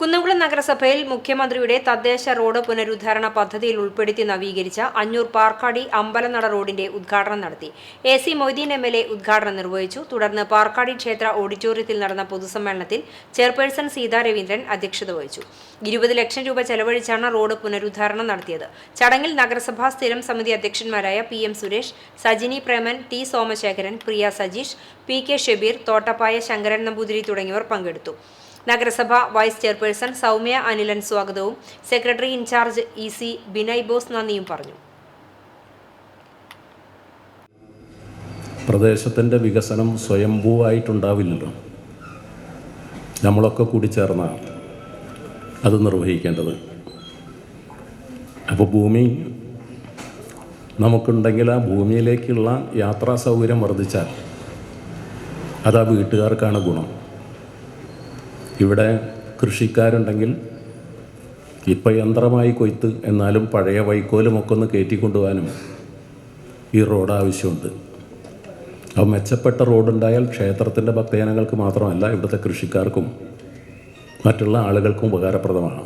കുന്നംകുളം നഗരസഭയിൽ മുഖ്യമന്ത്രിയുടെ തദ്ദേശ റോഡ് പുനരുദ്ധാരണ പദ്ധതിയിൽ ഉൾപ്പെടുത്തി നവീകരിച്ച അഞ്ഞൂർ പാർക്കാടി അമ്പലനട റോഡിന്റെ ഉദ്ഘാടനം നടത്തി. A C Moideen M L A ഉദ്ഘാടനം നിർവഹിച്ചു. തുടർന്ന് പാർക്കാടി ക്ഷേത്ര ഓഡിറ്റോറിയത്തിൽ നടന്ന പൊതുസമ്മേളനത്തിൽ ചെയർപേഴ്സൺ സീതാ രവീന്ദ്രൻ അധ്യക്ഷത വഹിച്ചു. ഇരുപത് ലക്ഷം രൂപ ചെലവഴിച്ചാണ് റോഡ് പുനരുദ്ധാരണം നടത്തിയത്. ചടങ്ങിൽ നഗരസഭാ സ്ഥിരം സമിതി അധ്യക്ഷന്മാരായ P M Suresh Sajini Preman T Somasekharan Priya Sajeesh P K Shebeer Thottappaya Sankaran Namboothiri തുടങ്ങിയവർ പങ്കെടുത്തു. നഗരസഭ വൈസ് ചെയർപേഴ്സൺ സൗമ്യ അനിലൻ സ്വാഗതവും. Secretary in charge E C Binay Bose നന്ദിയും പറഞ്ഞു. പ്രദേശത്തിന്റെ വികസനം സ്വയംഭൂവായിട്ടുണ്ടാവില്ലല്ലോ. നമ്മളൊക്കെ കൂടി ചേർന്നാണ് അത് നിർവഹിക്കേണ്ടത്. അപ്പോൾ ഭൂമി നമുക്കുണ്ടെങ്കിൽ ആ ഭൂമിയിലേക്കുള്ള യാത്രാ സൗകര്യം വർദ്ധിച്ചാൽ അത് ആ വീട്ടുകാർക്കാണ് ഗുണം. ഇവിടെ കൃഷിക്കാരുണ്ടെങ്കിൽ ഇപ്പം യന്ത്രമായി കൊയ്ത്ത് എന്നാലും പഴയ വൈക്കോലുമൊക്കെ ഒന്ന് കയറ്റിക്കൊണ്ടുപോകാനും ഈ റോഡ് ആവശ്യമുണ്ട്. അപ്പോൾ മെച്ചപ്പെട്ട റോഡുണ്ടായാൽ ക്ഷേത്രത്തിന്റെ ഭക്തജനങ്ങൾക്ക് മാത്രമല്ല ഇവിടുത്തെ കൃഷിക്കാർക്കും മറ്റുള്ള ആളുകൾക്കും ഉപകാരപ്രദമാണ്.